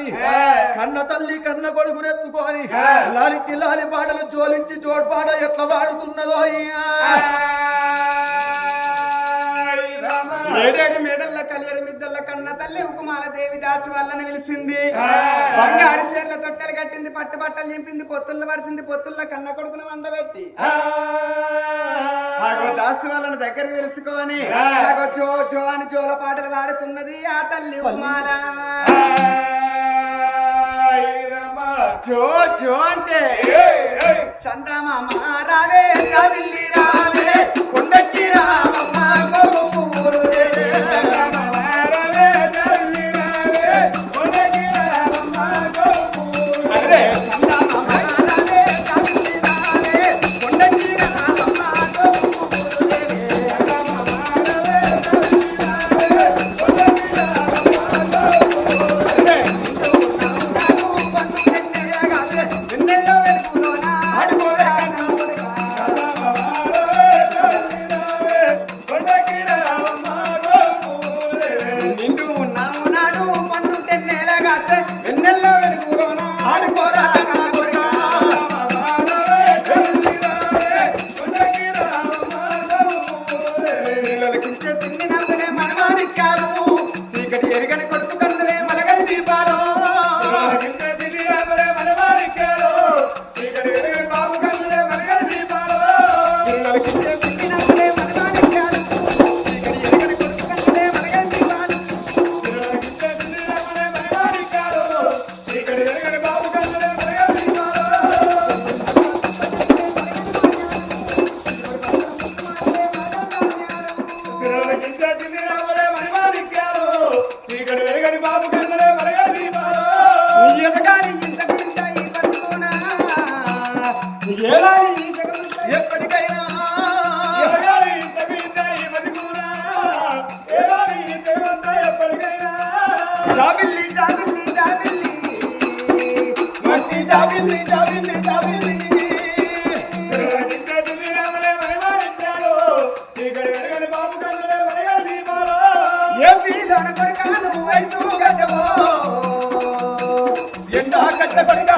అని. కన్న తల్లి కన్న కొడుకునెత్తుకొని లాలించి లాలి పాటలు జోలించి జోడ్పాట ఎట్లా వాడుతున్నదో అయ్యా ఏడేడు మేడల్ల కలియడు మిద్దల్ల కన్న తల్లి ఉకుమాల దేవి దాసి వల్లని పిలిచింది బంగారు సేర్ల తొట్టెలు కట్టింది పట్టు బట్టలు నింపింది పొత్తుల్లో వరిసింది పొత్తుల్లో కన్న కొడుకును వండబెట్టి. దాసి వాళ్ళని దగ్గరికి తెలుసుకొని జో జో అని జోల పాటలు పాడుతున్నది ఆ తల్లి ఉకుమాల. జో జో అంటే. చందమామ రావే కవిల్లి రావే కొండకి రామమ్మ పిల్లలకించే సిన్ని నవ్వులే మనవాడిక్కారు. ఎప్పటికైనా జాబిల్లి జాబిల్లి జాబిల్లి జాబిల్లి జాబిల్లి జాబిల్లి ఎండా కట్టబడిగా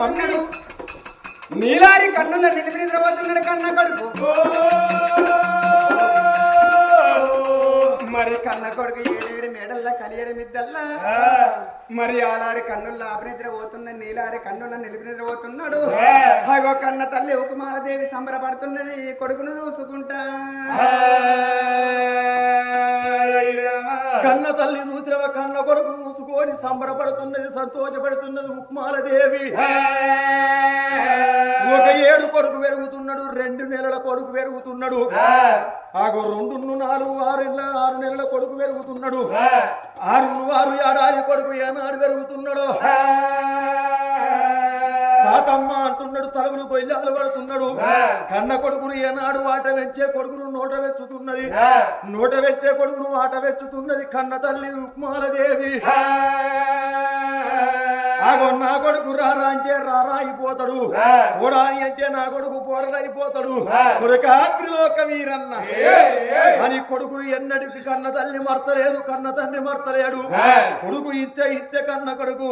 నిద్రపోతున్నాడు నీలారి కన్నుల నిలిపి నిద్రపోతున్నాడు కన్న కొడుకు. మరి కన్న కొడుకు ఏడేడు మేడల్ల కలియడు మిద్దల్లా. మరి ఆలారి కన్నుల్లో ఆపనిద్ర పోతున్న నీలారి కన్నుల నిలిపి నిద్రపోతున్నాడు. అగో కన్న తల్లి ఉకుమాల దేవి సంబరపడుతున్నది కొడుకును చూసుకుంటా. కన్న తల్లి చూసినవ కన్న కొడుకు మూసుకొని సంబరపడుతున్నది సంతోషపడుతున్నది ఉక్మాల దేవి. ఒక ఏడు కొడుకు పెరుగుతున్నాడు రెండు నెలల కొడుకు పెరుగుతున్నాడు. ఆగో రెండు నాలుగు ఆరు ఆరు నెలల కొడుకు పెరుగుతున్నాడు. ఆరు ఆరు ఏడాది కొడుకు ఏనాడు పెరుగుతున్నాడు? తాతమ్మ అంటున్నాడు తలుపులు కొయ్యాలు పడుతున్నాడు కన్న కొడుకును ఏనాడు వాట వెచ్చే కొడుకును నోట వెచ్చుతున్నది. నోట వెచ్చే కొడుకును ఆట వెచ్చుతున్నది కన్న తల్లి ఉక్మాల దేవి ఆగో నా కొడుకు రారా అంటే రారా అయిపోతాడు. ఓడాని అంటే నా కొడుకు పోరడైపోతాడు కొడుకాత్రిలోక వీరన్న. అని కొడుకును ఎన్నడికి కన్న తల్లి మర్తలేదు కన్న తండ్రి మర్తలేడు. కొడుకు ఇత్తే ఇత్తే కన్న కొడుకు.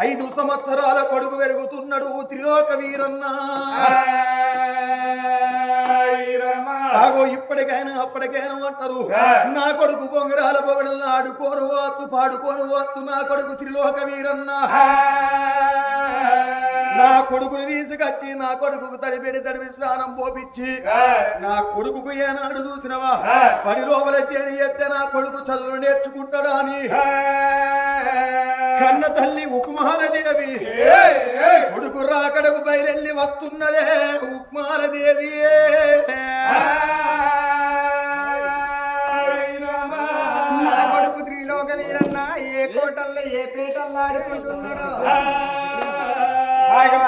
ఐదు సంవత్సరాల కొడుకు పెరుగుతున్నాడు త్రిలోక వీరన్న. ఆగో ఇప్పటికైనా అప్పటికైనా అంటారు. నా కొడుకు బొంగరాల పొగడలను ఆడుకోను వత్తు పాడుకోను వత్తు నా కొడుకు త్రిలోక వీరన్న. నా కొడుకుని తీసుకొచ్చి నా కొడుకు తడిపెడి తడిపి స్నానం పోపిచ్చి నా కొడుకుకు ఏనాడు చూసినవా? పడి లోపల చేరి ఎత్తే నా కొడుకు చదువులు నేర్చుకుంటాడా అని. కన్న తల్లి ఉపమాలదేవి కొడుకు రాకడకు బయలెల్లి వస్తున్నదే ఉపమాలదేవి కొడుకు త్రిలోక వీరన్న ఏ కోటల్లో ఏ ప్లేటల్లో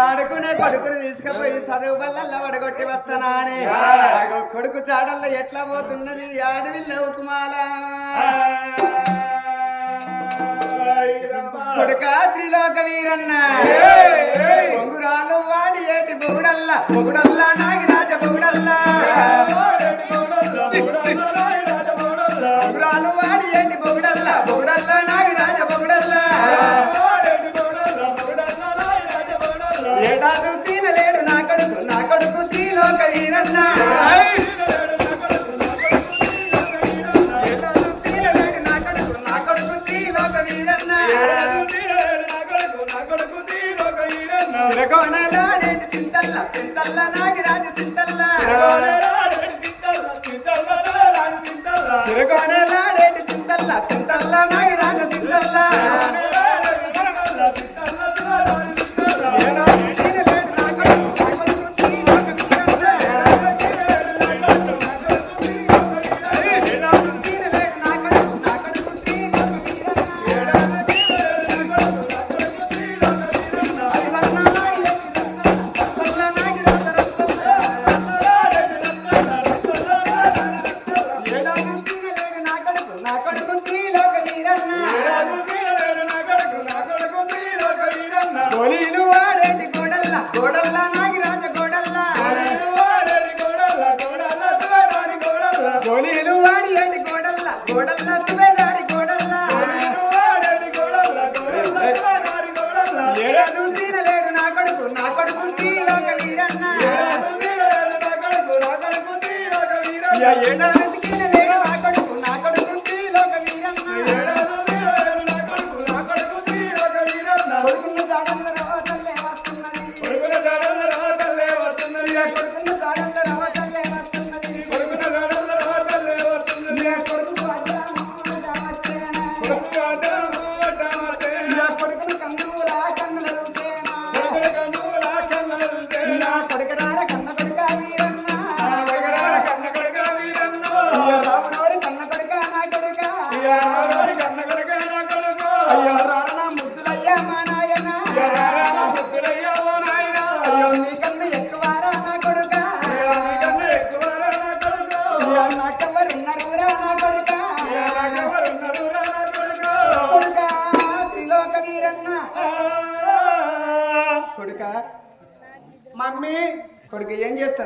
ఆడుకునే కొడుకుని తీసుకుపోయి చదువు వల్ల వడగొట్టి వస్తానానే కొడుకు చాడల్లో ఎట్లా పోతున్నది ఆడవిల్ల ఉపమాల? కొడుక త్రిలోక వీరన్న. పొంగురాలు వాడి ఏటి పొగుడల్ల పొగుడల్ల నాగిరాజ పొగుడల్ల.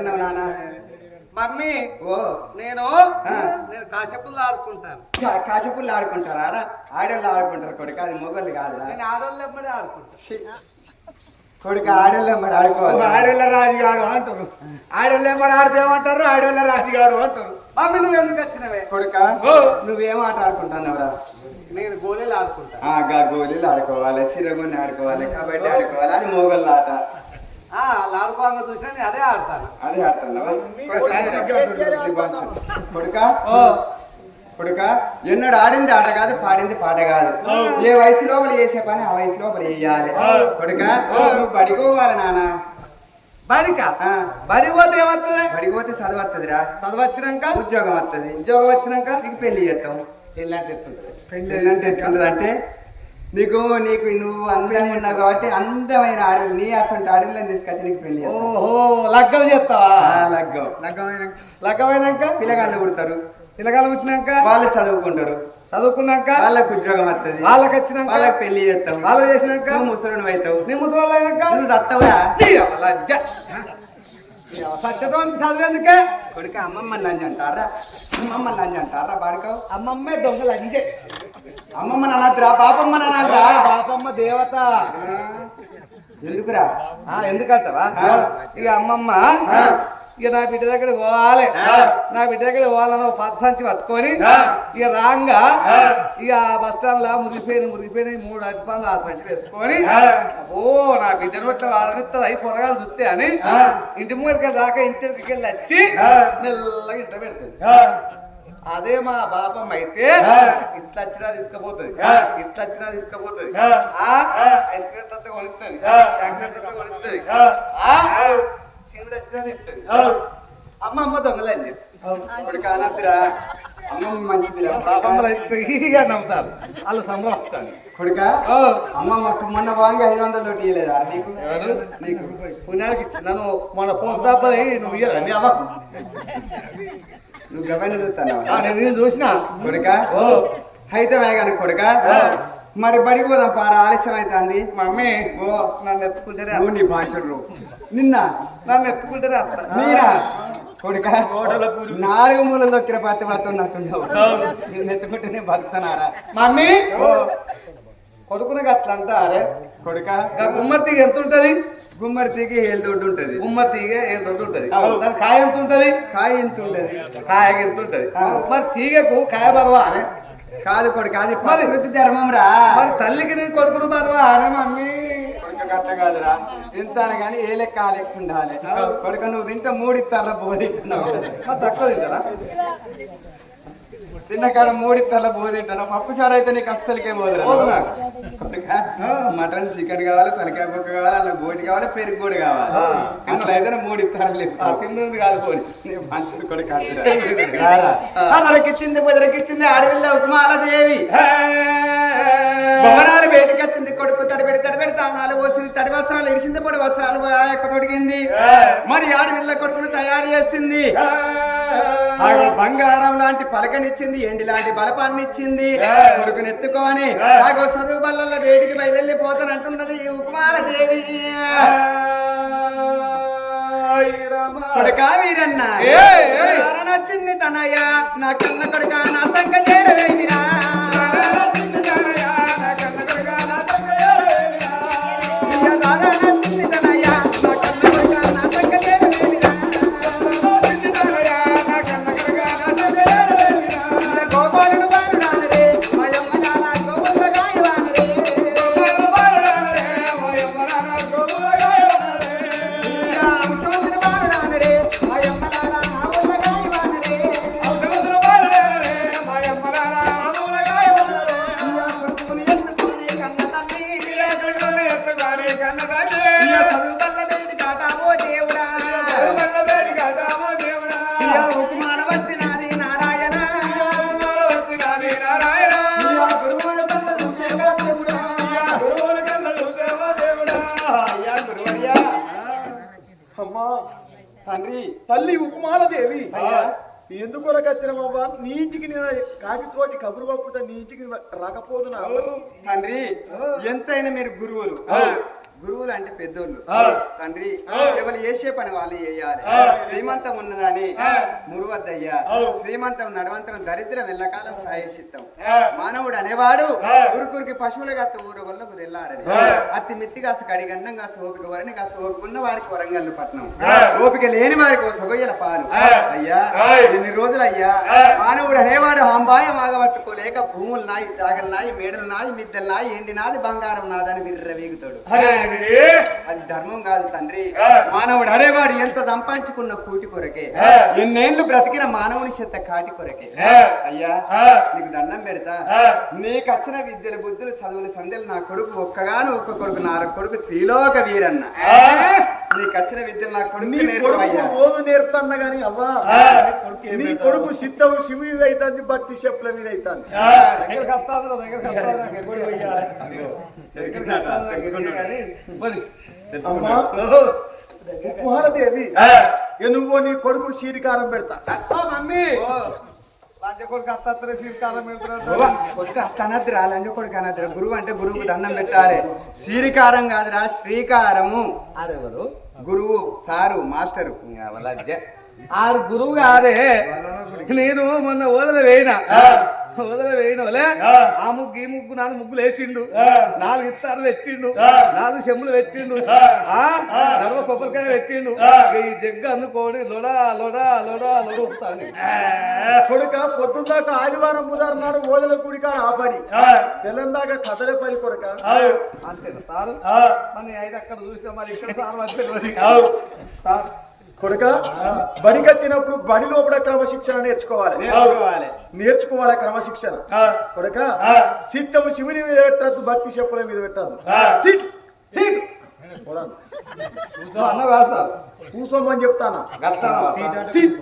నాన్న. మమ్మీ ఓ. నేను. నేను కాసేపుల్లో ఆడుకుంటాను. కా- కాచిపుల్లు ఆడుకుంటారా? ఆడోళ్ళు ఆడుకుంటారు కొడుక. అది మొగోళ్ళు కాదురా. నేను ఆడోళ్ళు ఎమ్మడే ఆడుకుంటాను. కొడుక ఆడోళ్ళు మరి ఆడుకోవాలి? ఆడోళ్ళ రాజుగాడు అంటారు. ఆడోళ్ళు ఎమ్మడి ఆడితే ఏమంటారు? ఆడోళ్ళ రాజుగాడు అంటారు. మమ్మీ నువ్వు ఎందుకు వచ్చినవే? కొడుక నువ్వేం ఆట ఆడుకుంటున్నావురా? నేను గోళీలు ఆడుకుంటాను. గోళీలు ఆడుకోవాలి సిరగొని ఆడుకోవాలి కబడ్డీ ఆడుకోవాలి అది మొగోళ్ళ ఆట. చూసినా నేను అదే ఆడతాను. అదే ఆడుతున్నావా కొడుక కొడుక ఎన్నడు ఆడింది ఆట కాదు పాడింది పాట కాదు. ఏ వయసు లోపల చేసే పని ఆ వయసు లోపల చేయాలి. కొడుక నువ్వు పడిపోవాలి నాన్న బడిక? ఆ, బడికి పోతే ఏమవుతుంది పడిపోతే చదువు వస్తుందిరా చదువు వచ్చినాక? ఉద్యోగం వస్తుంది ఉద్యోగం వచ్చినాక? నీకు పెళ్ళి చేస్తాం. ఇలాంటి ఎత్తుంటుంది పెళ్ళి అంటే ఎట్లుంటది అంటే నీకు నీకు నువ్వు అందంగా ఉన్నావు కాబట్టి అందమైన ఆడలు నీ అసలు ఆడలని తీసుకొచ్చి నీకు పెళ్ళి ఓహో లగ్గం చేస్తావా? ఆ, లగ్గం. లగ్గమైనాక? లగ్గమైనాక? పిల్లగాళ్ళు పుడతారు. పిల్లగాలు పుట్టినాక? వాళ్ళు చదువుకుంటారు. చదువుకున్నాక? వాళ్ళకు ఉద్యోగం వస్తుంది వాళ్ళకి వచ్చినాక? వాళ్ళకి పెళ్ళి చేస్తాం. వాళ్ళు చేసినాక? ముసలుడు అవుతావు. నీ ముసలి అయినాక? నువ్వు చస్తావురా లజ్జ సత్యతో చదివేందుకే? కొడుక అమ్మమ్మ లంజ అంటారా? అమ్మమ్మ లంజ అంటారా బాడుకో? అమ్మమ్మే దొంగ లంజే అమ్మమ్మ నన్నద్రా పాపమ్మ నన్నద్రా పాపమ్మ దేవత. ఎందుకురా? ఎందుకంటావా. ఇక అమ్మమ్మ ఇక నా బిడ్డ దగ్గర పోవాలి. నా బిడ్డ దగ్గర పోవాలని పాత సంచి పట్టుకొని ఇక రాంగా ఇక బస్ స్టాండ్ లా మురిగిపోయిన మురిగిపోయిన మూడు అరటి పనులు ఆ సంచి వేసుకొని ఓ నా బిడ్డను ఇట్లా వాళ్ళనిస్తుంది అయి పొరగాలు చూస్తే అని ఇంటి ముందుకి దాకా ఇంటికి వెళ్ళి వచ్చి మెల్లగా ఇంట పెడుతుంది అదే మా బాపమ్మ అయితే ఇట్లా వచ్చినా తీసుకుపోతుంది. ఇట్లా వచ్చినా తీసుకుపోతుంది ఐస్ క్రీమ్ తత్త కొనుక్తుంది. చాక్లెట్ తత్త కొనుక్తుంది. చీమిడి వచ్చినా తింటుంది. అమ్మ అమ్మ దొంగలని చెప్పి. మంచిదిరా. ఇక నమ్ముతారు వాళ్ళు సంభవిస్తారు కొడుక? అమ్మమ్మ మొన్న బాగా ఐదు వందలు నోటు ఇయ్యలేదా? నీకు? నీకు? పుణ్యానికి ఇచ్చి నన్ను మన పోస్ట్ డబ్బా నువ్వు నీ అవ్వకు? నువ్వు గవ్వని చూస్తాను నేను చూసిన. కొడుక? అయితే కానీ కొడుక? మరి బడికి పోదాం పార ఆలస్యం అవుతుంది మమ్మీ ఓ నన్ను ఎత్తుకుంటేనే నువ్వు నీ భాషలు నిన్న నన్ను ఎత్తుకుంటేనే అత్త. మీరా? కొడుక? నాలుగు మూలలు దొక్కిన పత్తి పత్తి ఉన్నట్టున్నావు నేను ఎత్తుకుంటేనే బతుకుతున్నారా? మమ్మీ ఓ. కొడుకునే అట్లా అంటారే కొడుక. గుమ్మడి తీగ ఎంత ఉంటది? గుమ్మడి తీగి ఏళ్ళు దొడ్డు ఉంటది. గుమ్మడి తీగ ఏం రెండు ఉంటది. దాని కాయ ఎంత ఉంటది? కాయ ఎంత ఉంటది? కాయ ఎంత ఉంటది? మరి తీగకు కాయ బరవా? అనే కాదు కొడుక అది ప్రకృతి ధర్మం రా మరి తల్లికి నేను కొడుకును బరవా? అనే మమ్మీ. కట్ట కాదురా. ఎంత కానీ ఏ లెక్క ఆ లెక్క ఉండాలి. కొడుక నువ్వు తింటే మూడిస్తారా బోధింటున్నావు మరి తక్కువ తింటారా? తిన్న కాడ మూడిస్తారా బోధింటున్నావు పప్పు చారు అయితే నీకు అస్సలకే కొడుక, మటన్ చికెన్ కావాలి తలకాయ పప్పు కావాలి అలా బోటి కావాలి పెరుగు కూడా కావాలి. అట్లా అయితే మూడు ఇస్తారు లేదు తిండి కాలిపోయి మంచిది కూడా మనకిచ్చింది బెదరకిచ్చింది అడవిలో ఉస్మాలదేవి భవనాలు బయటకొచ్చింది కొడుకు తడిపెడి తడిపెడి తానాలు పోసింది. తడి వస్త్రాలు ఇడిచింది పొడి వస్త్రాలు ఆ యొక్క తొడిగింది. మరి ఆడవిల్ల కొడుకును తయారు చేసింది. ఆడ బంగారం లాంటి పలకనిచ్చింది ఎండి లాంటి బలపాన్ని ఇచ్చింది. కొడుకుని ఎత్తుకొని ఆగో చదువు బల్ల వేడికి బయలుపోతానంటున్నది ఈ ఉకుమారదేవి కొడుకా వీరన్న. నచ్చింది తనయ్య నా కన్న కొడుక నా సంగ చేరవేమిరా అమ్మా తండ్రి తల్లి ఉకుమాలదేవి ఎందుకు వచ్చినవా నీ ఇంటికి నేను కాకితోటి కబురు పంపుతా నీ ఇంటికి రాకపోదునా? తండ్రి ఎంతైనా మీరు గురువులు. గురువులు అంటే పెద్దోళ్ళు. తండ్రి ఎవరు చేసే పని వాళ్ళు చేయాలి. శ్రీమంతం ఉన్నదని మురువద్దయ్యా. శ్రీమంతం నడవంతరం దరిద్రం ఎల్లకాలం సాయసిత్తం మానవుడు అనేవాడు ఊరుకురికి పశువులు గత ఊరు గొల్లకు తెల్లారని. అతి మిత్తి కాసు కడిగండం కాసు ఓపిక వరని కాసు ఓపిక ఉన్న వారికి వరంగల్ పట్నం. ఓపిక లేని వారికి సొగయ్యల పాలు. అయ్యా ఎన్ని రోజులు అయ్యా మానవుడు అనేవాడు అంబాయం ఆగబట్టుకోలేక భూములు నాయి జాగలు నాయి మేడలు నాయి మిద్దెలు నాయి ఎండి నాది బంగారం నాదని విర్ర వీగుతాడు. అది ధర్మం కాదు తండ్రి. మానవుడు అనేవాడు ఎంత సంపాదించుకున్న కూటి కొరకే. ఎన్నేళ్ళు బ్రతికిన మానవుని చెత్త కాటి కొరకే. అయ్యా నీకు దండం పెడతా. నీకు వచ్చిన విద్యలు బుద్ధులు చదువులు సంధ్యలు నా కొడుకు ఒక్కగాను ఒక్క కొడుకు నా కొడుకు త్రిలోక వీరన్న. నీకు వచ్చిన విద్యలు నా కొడుకు రోజు నేర్పన్నా గాని అవ్వా? నీ కొడుకు సిద్ధం శివుని మీద అవుతుంది భక్తి చెప్పుల మీద అవుతుంది దగ్గరికి దగ్గరికి నువ్వు నీ కొడుకు శీరికారం పెడతా. మమ్మీ. కొడుకు అన్నద్దురా. గురువు అంటే గురువుకు దండం పెట్టాలి. శ్రీకారం కాదురా శ్రీకారము. గురువు సారు మాస్టరు. ఆరు గురువు కాదే. నేను మొన్న ఓదల వేయిన. ఓలే ఆ. ముగ్గు ఈ ముగ్గు నాలుగు ముగ్గులు వేసిండు. నాలుగు ఇత్తారు పెట్టిండు. నాలుగు చెమ్ములు పెట్టిండు. ఆ. నడవ కొబ్బరికాయ పెట్టిండు. ఈ జగ్గు అందుకోని లోడా లోడా లోడా లోడ ఊపుతాను కొడుక పొద్దుందాకా ఆదివారం బుధవారం నాడు ఓదల గుడికాడ ఆ. పని తెల్లందాకా కథలే పని కొడుక అంతేనా సారు? మన అయితే అక్కడ చూసినా మరి ఇక్కడ సార్ మధ్య సార్ కొడుక బడికి వచ్చినప్పుడు బడి లోపల క్రమశిక్షణ నేర్చుకోవాలి. నేర్చుకోవాలి. నేర్చుకోవాలి క్రమశిక్షణ. కొడుక సిద్ధము శివుని మీద పెట్టద్దు భక్తి చెప్పుల మీద పెట్టద్దు. సిట్. సిట్. కూసోమని చెప్తానా? సిట్.